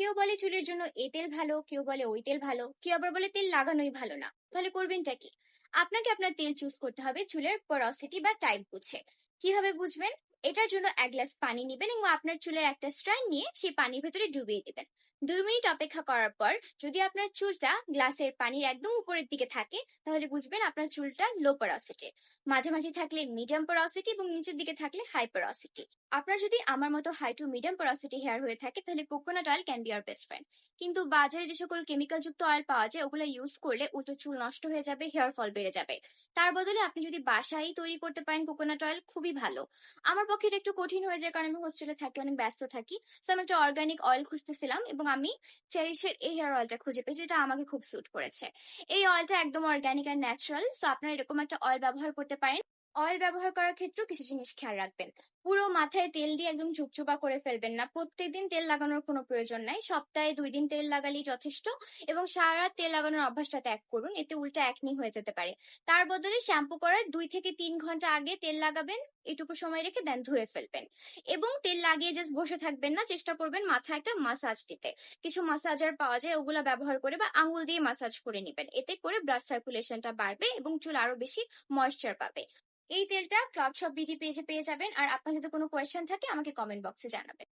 কেউ বলে চুলের জন্য এ তেল ভালো, কেউ বলে ওই তেল ভালো, কেউ আবার বলে তেল লাগানোই ভালো না। তাহলে করবেনটা কি? আপনাকে আপনার তেল চুজ করতে হবে চুলের পরসিটি বা টাইপ বুঝে। কীভাবে বুঝবেন? এটার জন্য এক গ্লাস পানি নেবেন এবং আপনার চুলের একটা স্ট্র্যান্ড নিয়ে সেই পানির ভেতরে ডুবিয়ে দিবেন। দুই মিনিট অপেক্ষা করার পর যদি আপনার চুলটা গ্লাসের পানির একদম উপরের দিকে থাকে, তাহলে বুঝবেন আপনার চুলটা লো পরসিটি মাঝামাঝি থাকলে মিডিয়াম পরসিটি এবং নিচের দিকে থাকলে হাই পরসিটি আপনার যদি আমার মতো high to medium porosity hair হয়ে থাকে, তাহলে coconut oil can be our best friend কিন্তু বাজারে যে সকল কেমিক্যাল যুক্ত অয়েল পাওয়া যায়, ওগুলো ইউজ করলে উল্টো চুল নষ্ট হয়ে যাবে হেয়ার ফল বেড়ে যাবে। তার বদলে আপনি যদি বাসায় তৈরি করতে পারেন কোকোনাট অয়েল খুবই ভালো। আমার পক্ষে এটা একটু কঠিন হয়ে যায় কারণ আমি হোস্টেলে থাকি, অনেক ব্যস্ত থাকি। সো আমি একটা অর্গানিক অয়েল খুঁজতেছিলাম এবং আমি চেরিশের এই হেয়ার অয়েলটা খুঁজে পেয়েছি, যেটা আমাকে খুব স্যুট করেছে। এই অয়েলটা একদম অর্গানিক আর ন্যাচারাল সো আপনারা এরকম একটা অয়েল ব্যবহার করতে পারেন। অয়েল ব্যবহার করার ক্ষেত্রেও কিছু জিনিস খেয়াল রাখবেন। পুরো মাথায় তেল দিয়ে একদম চুপচুপা করে ফেলবেন না। প্রত্যেকদিন তেল লাগানোর কোনো প্রয়োজন নাই। সপ্তাহে দুই দিন তেল লাগালেই যথেষ্ট এবং সারা তেল লাগানোর অভ্যাসটা ত্যাগ করুন। এতে উল্টা একনি হয়ে যেতে পারে। তার বদলে শ্যাম্পু করার দুই থেকে তিন ঘণ্টা আগে তেল লাগাবেন, এটুকু সময় রেখে দেন ধুয়ে ফেলবেন। এবং তেল লাগিয়ে জাস্ট বসে থাকবেন না, চেষ্টা করবেন মাথায় একটা মাসাজ দিতে। কিছু মাসাজার পাওয়া যায়, ওগুলা ব্যবহার করে বা আঙুল দিয়ে মাসাজ করে নেবেন। এতে করে ব্লাড সার্কুলেশনটা বাড়বে এবং চুল আরও বেশি ময়েশ্চার পাবে। এই তেলটা ক্লাব শপ বিডি পেজে পেয়ে যাবেন। আর আপনার যদি কোনো কোয়েশ্চেন থাকে, আমাকে কমেন্ট বক্সে জানাবেন।